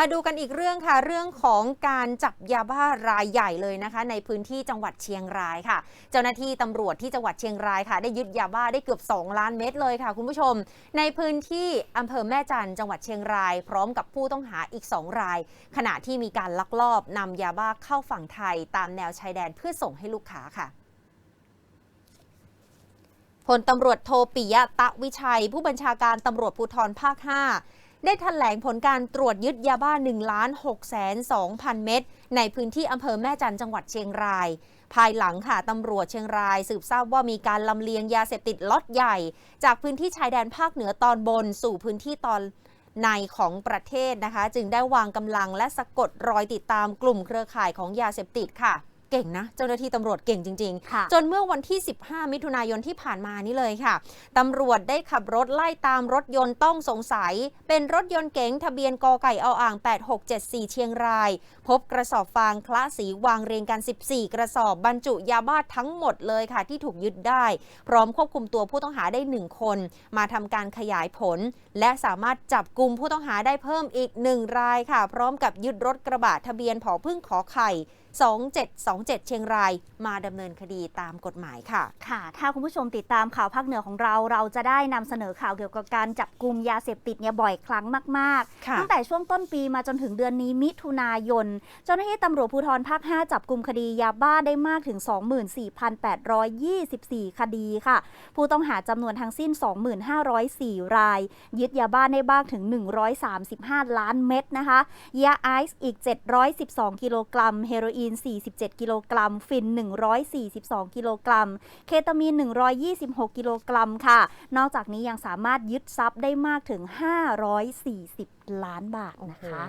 มาดูกันอีกเรื่องค่ะเรื่องของการจับยาบ้ารายใหญ่เลยนะคะ ในพื้นที่จังหวัดเชียงรายค่ะ เจ้าหน้าที่ตำรวจที่จังหวัดเชียงรายค่ะ ได้ยึดยาบ้าได้เกือบ 2 ล้านเม็ดเลยค่ะ คุณผู้ชม ในพื้นที่อำเภอแม่จันจังหวัดเชียงราย พร้อมกับผู้ต้องหาอีก 2 ราย ขณะที่มีการลักลอบนำยาบ้าเข้าฝั่งไทย ตามแนวชายแดนเพื่อส่งให้ลูกค้าค่ะพลตำรวจโทปิยะตะวิชัย ผู้บัญชาการตำรวจภูธรภาค 5 ได้แถลงผลการตรวจยึดยาบ้า1ล้าน6แสน2พันเม็ดในพื้นที่อำเภอแม่จันจังหวัดเชียงราย ภายหลังค่ะตำรวจเชียงราย สืบทราบว่ามีการลำเลียงยาเสพติดล็อตใหญ่ จากพื้นที่ชายแดนภาคเหนือตอนบน สู่พื้นที่ตอนในของประเทศนะคะ จึงได้วางกำลังและสะกดรอยติดตามกลุ่มเครือข่ายของยาเสพติดค่ะ เก่งนะ เจ้าหน้าที่ตำรวจเก่งจริงๆค่ะจนเมื่อวันที่ 15 มิถุนายนที่ผ่านมานี้เลยค่ะตำรวจได้ขับรถไล่ตามรถยนต์ต้องสงสัย เป็นรถยนต์เก๋งทะเบียนกอไก่ออ่าง 8674 เชียงราย พบกระสอบฟางคละสีวางเรียงกัน 14 กระสอบบรรจุยาบ้าทั้งหมดเลยค่ะ ที่ถูกยึดได้ พร้อมควบคุมตัวผู้ต้องหาได้ 1 คน มาทำการขยายผล และสามารถจับกลุ่มผู้ต้องหาได้เพิ่มอีก 1 รายค่ะ พร้อมกับยึดรถกระบะทะเบียนผอพึ่งขอไข่ 2727 เชียงราย มาดำเนินคดีตามกฎหมายค่ะ ค่ะ ถ้าคุณผู้ชมติดตามข่าวภาคเหนือของเรา เราจะได้นำเสนอข่าวเกี่ยวกับการจับกลุ่มยาเสพติดเนี่ยบ่อยครั้งมากค่ะๆตั้งแต่ช่วงต้นปีมาจนถึงเดือนนี้มิถุนายน เจ้าหน้าที่ตำรวจภูธรภาค 5 จับกลุ่มคดียาบ้าได้มากถึง 24,824 คดีค่ะ ผู้ต้องหาจำนวนทั้งสิ้น 2504 ราย ยึดยาบ้าได้บ้างถึง 135 ล้านเม็ดนะคะ ยาไอซ์อีก 712 กิโลกรัม เฮโรอีนน 47 กิโลกรัม ฟิน 142 กิโลกรัม เคตามีน 126 กิโลกรัมค่ะ นอกจากนี้ยังสามารถยึดทรัพย์ได้มากถึง 540 ล้านบาทนะคะ